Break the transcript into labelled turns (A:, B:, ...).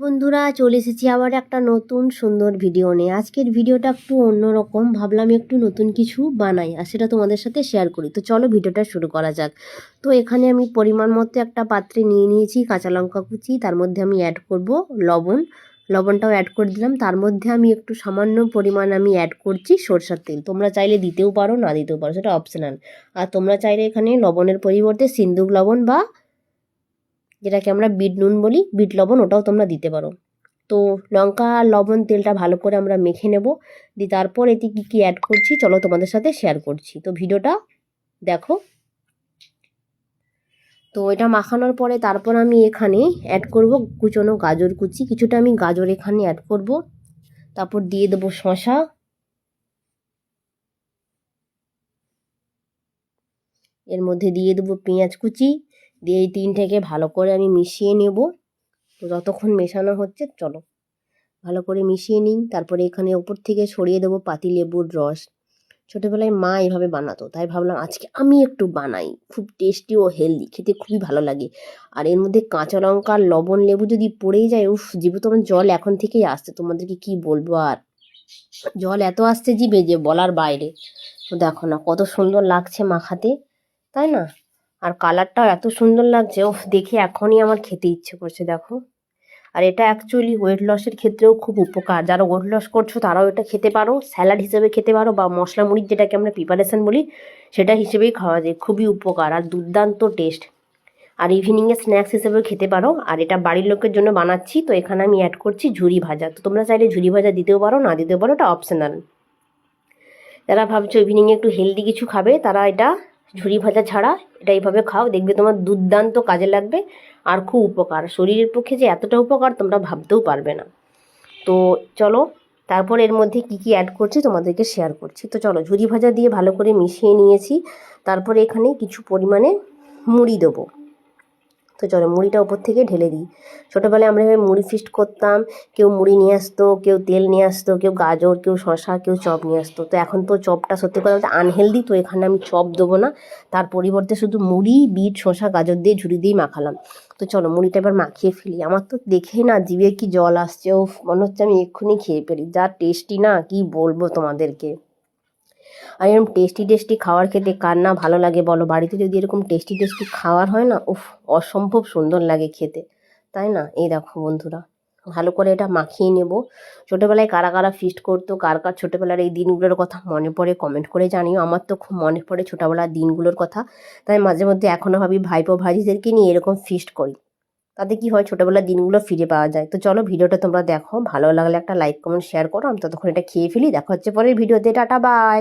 A: বন্ধুরা, চলে এসেছি আবার একটা নতুন সুন্দর ভিডিও নিয়ে। আজকের ভিডিওটা একটু অন্যরকম। ভাবলাম একটু নতুন কিছু বানাই আর সেটা তোমাদের সাথে শেয়ার করি। তো চলো ভিডিওটা শুরু করা যাক। তো এখানে আমি পরিমাণ মতো একটা পাত্রে নিয়ে নিয়েছি কাঁচা লঙ্কা কুচি। তার মধ্যে আমি অ্যাড করব লবণ। লবণটাও অ্যাড করে দিলাম। তার মধ্যে আমি একটু সামান্য পরিমাণ আমি অ্যাড করছি সরষার তেল। তোমরা চাইলে দিতেও পারো, না দিতেও পারো, সেটা অপশনাল আর তোমরা চাইলে এখানে লবণের পরিবর্তে সিন্দুক লবণ বা যেটাকে আমরা বিট নুন বলি, বিট লবণ ওটাও তোমরা দিতে পারো। তো লঙ্কা আর লবণ তেলটা ভালো করে আমরা মেখে নেব। দিয়ে তারপর এতে কী কী অ্যাড করছি চলো তোমাদের সাথে শেয়ার করছি। তো ভিডিওটা দেখো। তো এটা মাখানোর পরে তারপর আমি এখানে অ্যাড করব কুচনো গাজর কুচি। কিছুটা আমি গাজর এখানে অ্যাড করব। তারপর দিয়ে দেবো শশা এর মধ্যে দিয়ে দেবো পেঁয়াজ কুচি। দিয়ে এই তিনটেকে ভালো করে আমি মিশিয়ে নেব। তো যতক্ষণ মেশানো হচ্ছে, চলো। ভালো করে মিশিয়ে নিই তারপরে এখানে ওপর থেকে ছড়িয়ে দেবো পাতি লেবুর রস। ছোটোবেলায় মা এইভাবে বানাতো, তাই ভাবলাম আজকে আমি একটু বানাই। খুব টেস্টি ও হেলদি খেতে খুবই ভালো লাগে। আর এর মধ্যে কাঁচা লঙ্কা লবণ লেবু যদি পড়েই যায়, উফ জিভে তোমার জল এখন থেকেই আসছে। তোমাদেরকে কি বলব আর? জল এত আসছে জিভে যে বলার বাইরে। তো দেখো না, কত সুন্দর লাগছে মাখাতে। তাই না? আর কালারটাও এত সুন্দর লাগছে ওফ দেখে এখনই আমার খেতে ইচ্ছে করছে, দেখো। আর এটা অ্যাকচুয়ালি ওয়েট লসের ক্ষেত্রেও খুব উপকার। যারা ওয়েট লস করছ, তারাও এটা খেতে পারো। স্যালাড হিসেবে খেতে পারো বা মশলা মুড়ির যেটাকে আমরা প্রিপারেশান বলি, সেটা হিসেবেই খাওয়া যায়। খুবই উপকার আর দুর্দান্ত টেস্ট আর ইভিনিংয়ে স্ন্যাক্স হিসেবেও খেতে পারো। আর এটা বাড়ির লোকের জন্য বানাচ্ছি, তো এখানে আমি অ্যাড করছি ঝুরি ভাজা। তো তোমরা চাইলে ঝুরি ভাজা দিতেও পারো, না দিতেও পারো, এটা অপশনাল যারা ভাবছ ইভিনিংয়ে একটু হেলদি কিছু খাবে, তারা এটা ঝুরি ভাজা ছাড়া এটা এইভাবে খাও, দেখবে তোমার দুর্দান্ত কাজে লাগবে আর খুব উপকার। শরীরের পক্ষে যে এতটা উপকার তোমরা ভাবতেও পারবে না। তো চলো, তারপর এর মধ্যে কি কি অ্যাড করছি তোমাদেরকে শেয়ার করছি। তো চলো, ঝুরি ভাজা দিয়ে ভালো করে মিশিয়ে নিয়েছি। তারপরে এখানে কিছু পরিমাণে মুড়ি দেবো। তো চলো মুড়িটা ওপর থেকে ঢেলে দিই। ছোটোবেলায় আমরা মুড়ি ফিস্ট করতাম, কেউ মুড়ি নিয়ে আসতো, কেউ তেল নিয়ে আসতো, কেউ গাজর, কেউ শশা কেউ চপ নিয়ে আসতো। তো এখন তো চপটা সত্যি কথা বলতে আনহেলদি তো এখানে আমি চপ দেবো না। তার পরিবর্তে শুধু মুড়ি, বিট শশা গাজর দিয়ে ঝুড়ি দিয়েই মাখালাম। তো চলো মুড়িটা এবার মাখিয়ে ফেলি। আমার তো দেখেই না জিভে কি জল আসছে ও মনে হচ্ছে আমি এক্ষুনি খেয়ে ফেলি। যা টেস্টি না, কি বলব তোমাদেরকে? আর এরকম টেস্টি টেস্টি খাবার খেতে কার না ভালো লাগে বলো? বাড়িতে যদি এরকম টেস্টি টেস্টি খাবার হয় না, উফ, অসম্ভব সুন্দর লাগে খেতে। তাই না? এই দেখো বন্ধুরা, ভালো করে এটা মাখিয়ে নেব। ছোটোবেলায় কারা কারা ফিস্ট করতো, কার কার ছোটোবেলার এই দিনগুলোর কথা মনে পড়ে কমেন্ট করে জানিও। আমার তো খুব মনে পড়ে ছোটোবেলার দিনগুলোর কথা। তাই মাঝে মধ্যে এখনও ভাবি ভাইপো ভাইজিদেরকে নিয়ে এরকম ফিস্ট করি। তাতে কি হয়? ছোটোবেলার দিনগুলো ফিরে পাওয়া যায়। তো চলো ভিডিওটা তোমরা দেখো। ভালো লাগলে একটা লাইক কমেন্ট শেয়ার করো। আমি ততক্ষণ এটা খেয়ে ফেলি। দেখা হচ্ছে পরের ভিডিওতে। Tata bye